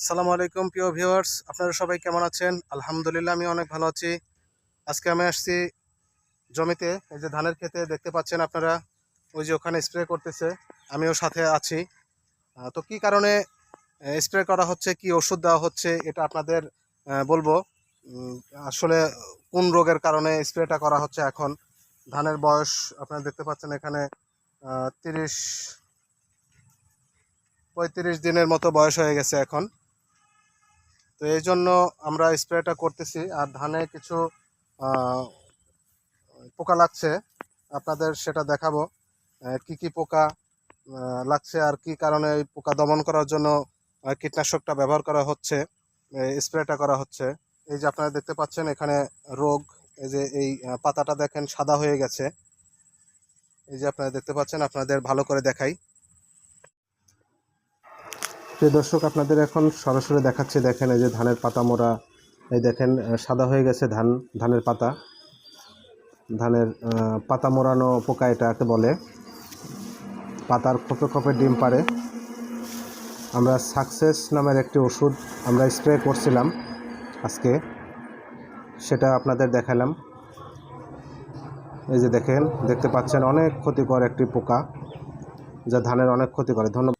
আসসালামু আলাইকুম, প্রিয় ভিউয়ার্স। আপনারা সবাই কেমন আছেন? আলহামদুলিল্লাহ, আমি অনেক ভালো আছি। আজকে আমি আসছি জমিতে, এই যে ধানের ক্ষেতে, দেখতে পাচ্ছেন আপনারা, ওই যে ওখানে স্প্রে করতেছে, আমিও সাথে আছি। তো কি কারণে স্প্রে করা হচ্ছে, কি ওষুধ দেওয়া হচ্ছে, এটা আপনাদের বলব। আসলে কোন রোগের কারণে স্প্রেটা করা হচ্ছে এখন? ধানের বয়স, আপনারা দেখতে পাচ্ছেন এখানে তিরিশ, পঁয়ত্রিশ দিনের মতো বয়স হয়ে গেছে এখন। তো এই জন্য আমরা স্প্রেটা করতেছি আর ধানে কিছু পোকা লাগছে, আপনাদের সেটা দেখাবো কি কি পোকা লাগছে আর কি কারণে এই পোকা দমন করার জন্য কীটনাশকটা ব্যবহার করা হচ্ছে স্প্রেটা করা হচ্ছে। এই যে আপনারা দেখতে পাচ্ছেন এখানে রোগ, এই যে এই পাতাটা দেখেন সাদা হয়ে গেছে। এই যে আপনারা দেখতে পাচ্ছেন, আপনাদের ভালো করে দেখাই। প্রিয় দর্শক, আপনাদের এখন সরাসরি দেখাচ্ছে, দেখেন এই যে ধানের পাতা মোড়া। এই দেখেন সাদা হয়ে গেছে ধান, ধানের পাতা। ধানের পাতা মোড়ানো পোকা এটাকে বলে। পাতার খোপে খোপে ডিম পারে আমরা সাকসেস নামের একটি ওষুধ আমরা স্প্রে করছিলাম আজকে। সেটা আপনাদের দেখালাম। এই যে দেখেন, দেখতে পাচ্ছেন, অনেক ক্ষতিকর একটি পোকা, যা ধানের অনেক ক্ষতি করে। ধন্যবাদ।